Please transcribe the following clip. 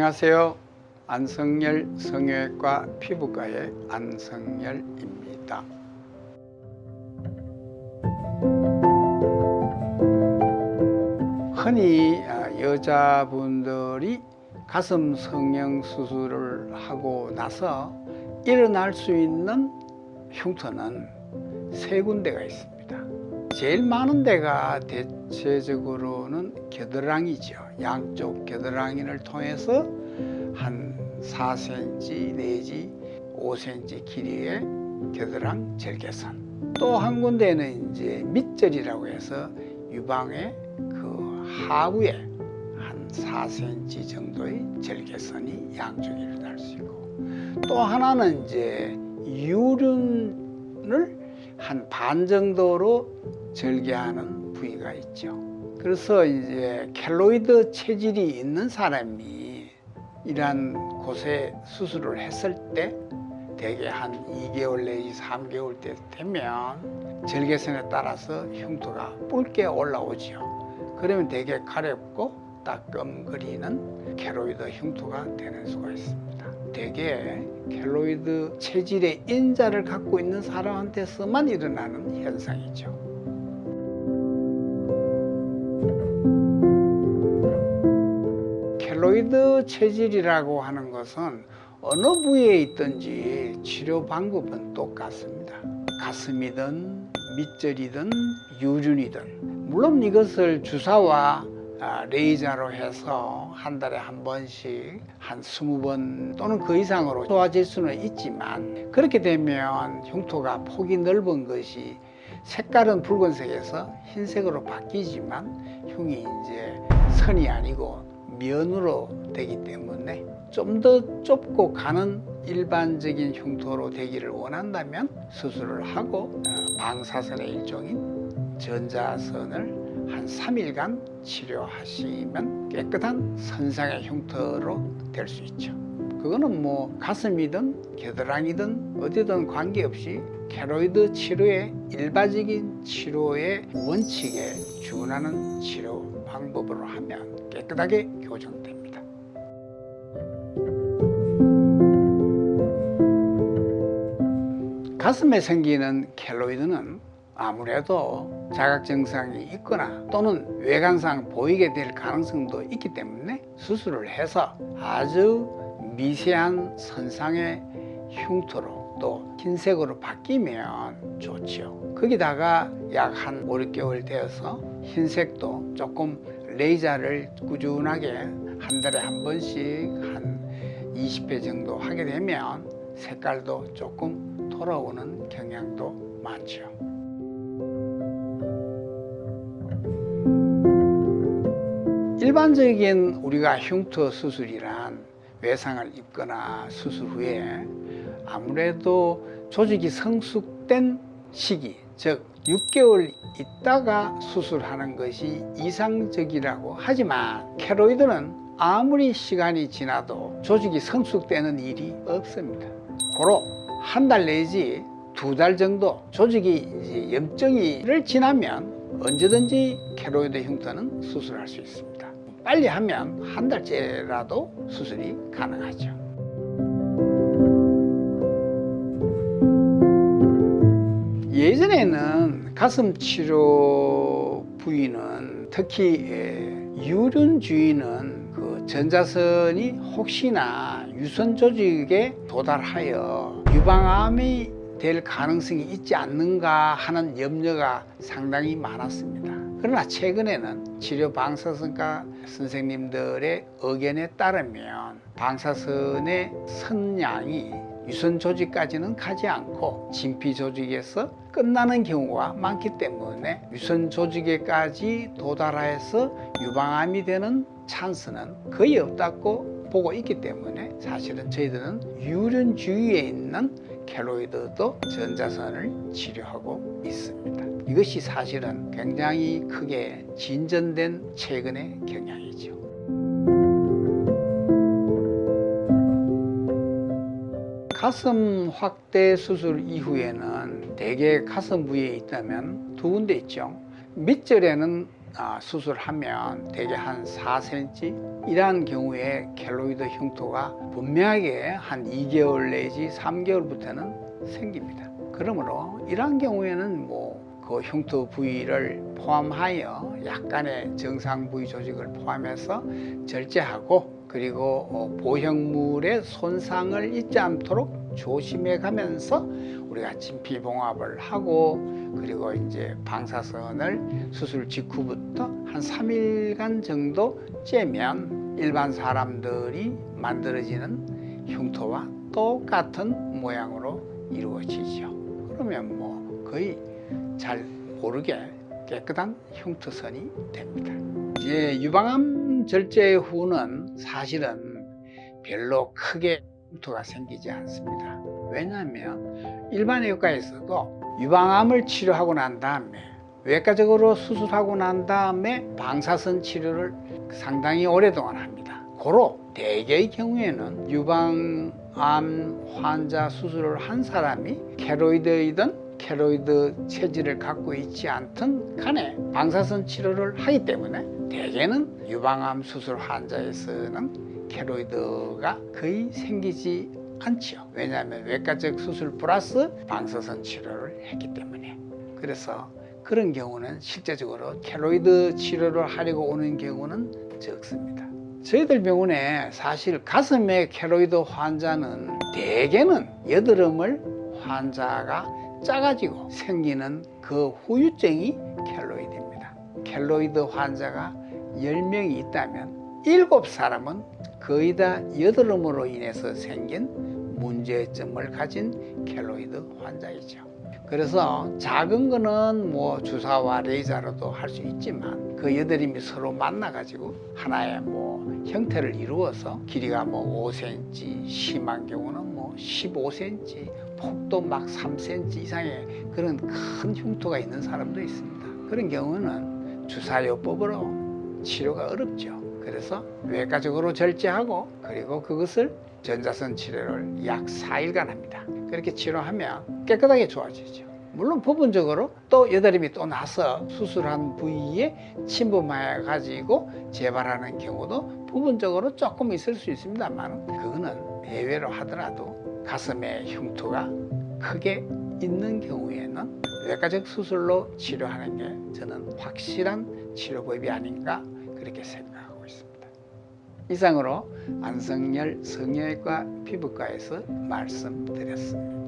안녕하세요. 안성열 성형외과 피부과의 안성열입니다. 흔히 아, 여자분들이 가슴 성형 수술을 하고 나서 일어날 수 있는 흉터는 세 군데가 있습니다. 제일 많은 데가 대체적으로는 겨드랑이죠. 양쪽 겨드랑이를 통해서 한 4cm 내지 5cm 길이의 겨드랑 절개선. 또 한 군데는 이제 밑절이라고 해서 유방의 그 하부에 한 4cm 정도의 절개선이 양쪽에 일어날 수 있고 또 하나는 이제 유륜을 한 반 정도로 절개하는 부위가 있죠. 그래서 이제 켈로이드 체질이 있는 사람이 이러한 곳에 수술을 했을 때 대개 한 2개월 내지 3개월 때 되면 절개선에 따라서 흉터가 붉게 올라오지요. 그러면 되게 가렵고 따끔거리는 켈로이드 흉터가 되는 수가 있습니다. 대개 켈로이드 체질의 인자를 갖고 있는 사람한테서만 일어나는 현상이죠. 켈로이드 체질이라고 하는 것은 어느 부위에 있든지 치료 방법은 똑같습니다. 가슴이든 밑절이든 유륜이든 물론 이것을 주사와 아, 레이저로 해서 한 달에 한 번씩 한 스무 번 또는 그 이상으로 좋아질 수는 있지만 그렇게 되면 흉터가 폭이 넓은 것이 색깔은 붉은색에서 흰색으로 바뀌지만 흉이 이제 선이 아니고 면으로 되기 때문에 좀 더 좁고 가는 일반적인 흉터로 되기를 원한다면 수술을 하고 어, 방사선의 일종인 전자선을 한 3일간 치료하시면 깨끗한 선상의 흉터로 될 수 있죠. 그거는 뭐 가슴이든 겨드랑이든 어디든 관계없이 캐로이드 치료의 일반적인 치료의 원칙에 준하는 치료 방법으로 하면 깨끗하게 교정됩니다. 가슴에 생기는 켈로이드는 아무래도 자각 증상이 있거나 또는 외관상 보이게 될 가능성도 있기 때문에 수술을 해서 아주 미세한 선상의 흉터로 또 흰색으로 바뀌면 좋죠. 거기다가 약 한 5, 6개월 되어서 흰색도 조금 레이저를 꾸준하게 한 달에 한 번씩 한 20회 정도 하게 되면 색깔도 조금 돌아오는 경향도 많죠. 일반적인 우리가 흉터 수술이란 외상을 입거나 수술 후에 아무래도 조직이 성숙된 시기, 즉 6개월 있다가 수술하는 것이 이상적이라고 하지만 캐로이드는 아무리 시간이 지나도 조직이 성숙되는 일이 없습니다. 고로 한 달 내지 두 달 정도 조직이 염증이를 지나면 언제든지 캐로이드 흉터는 수술할 수 있습니다. 빨리 하면 한 달째라도 수술이 가능하죠. 가슴 치료 부위는 특히 예, 유륜 주위는 그 전자선이 혹시나 유선 조직에 도달하여 유방암이 될 가능성이 있지 않는가 하는 염려가 상당히 많았습니다. 그러나 최근에는 치료 방사선과 선생님들의 의견에 따르면 방사선의 선량이 유선 조직까지는 가지 않고 진피 조직에서 끝나는 경우가 많기 때문에 유선 조직에까지 도달해서 유방암이 되는 찬스는 거의 없다고 보고 있기 때문에 사실은 저희들은 유륜 주위에 있는 켈로이드도 전자선을 치료하고 있습니다. 이것이 사실은 굉장히 크게 진전된 최근의 경향이죠. 가슴 확대 수술 이후에는 대개 가슴 부위에 있다면 두 군데 있죠. 밑절에는 아, 수술하면 대개 한 4cm 이러한 경우에 켈로이드 흉터가 분명하게 한 2개월 내지 3개월부터는 생깁니다. 그러므로 이러한 경우에는 뭐 그 흉터 부위를 포함하여 약간의 정상 부위 조직을 포함해서 절제하고 그리고 어, 보형물의 손상을 잊지 않도록 조심해 가면서 우리가 진피봉합을 하고 그리고 이제 방사선을 수술 직후부터 한 3일간 정도 째면 일반 사람들이 만들어지는 흉터와 똑같은 모양으로 이루어지죠. 그러면 뭐 거의 잘 모르게 깨끗한 흉터선이 됩니다. 이제 유방암 절제 후는 사실은 별로 크게 흉터가 생기지 않습니다. 왜냐하면 일반 외과에서도 유방암을 치료하고 난 다음에 외과적으로 수술하고 난 다음에 방사선 치료를 상당히 오랫동안 합니다. 고로 대개의 경우에는 유방암 환자 수술을 한 사람이 케로이드이든 케로이드 체질을 갖고 있지 않든 간에 방사선 치료를 하기 때문에 대개는 유방암 수술 환자에서는 케로이드가 거의 생기지 않죠. 왜냐하면 외과적 수술 플러스 방사선 치료를 했기 때문에. 그래서 그런 경우는 실제적으로 케로이드 치료를 하려고 오는 경우는 적습니다. 저희들 병원에 사실 가슴에 케로이드 환자는 대개는 여드름을 환자가 짜가지고 생기는 그 후유증이 켈로이드입니다. 켈로이드 환자가 10명이 있다면 7사람은 거의 다 여드름으로 인해서 생긴 문제점을 가진 켈로이드 환자이죠. 그래서 작은 거는 뭐 주사와 레이저로도 할 수 있지만 그 여드름이 서로 만나 가지고 하나의 뭐 형태를 이루어서 길이가 뭐 5cm, 심한 경우는 뭐 15cm, 폭도 막 3cm 이상의 그런 큰 흉터가 있는 사람도 있습니다. 그런 경우는 주사요법으로 치료가 어렵죠. 그래서 외과적으로 절제하고 그리고 그것을 전자선 치료를 약 4일간 합니다. 그렇게 치료하면 깨끗하게 좋아지죠. 물론 부분적으로 또 여드름이 또 나서 수술한 부위에 침범해 가지고 재발하는 경우도 부분적으로 조금 있을 수 있습니다만 그거는 예외로 하더라도 가슴에 흉터가 크게 있는 경우에는 외과적 수술로 치료하는 게 저는 확실한 치료법이 아닌가 그렇게 생각하고 있습니다. 이상으로 안성열 성형외과 피부과에서 말씀드렸습니다.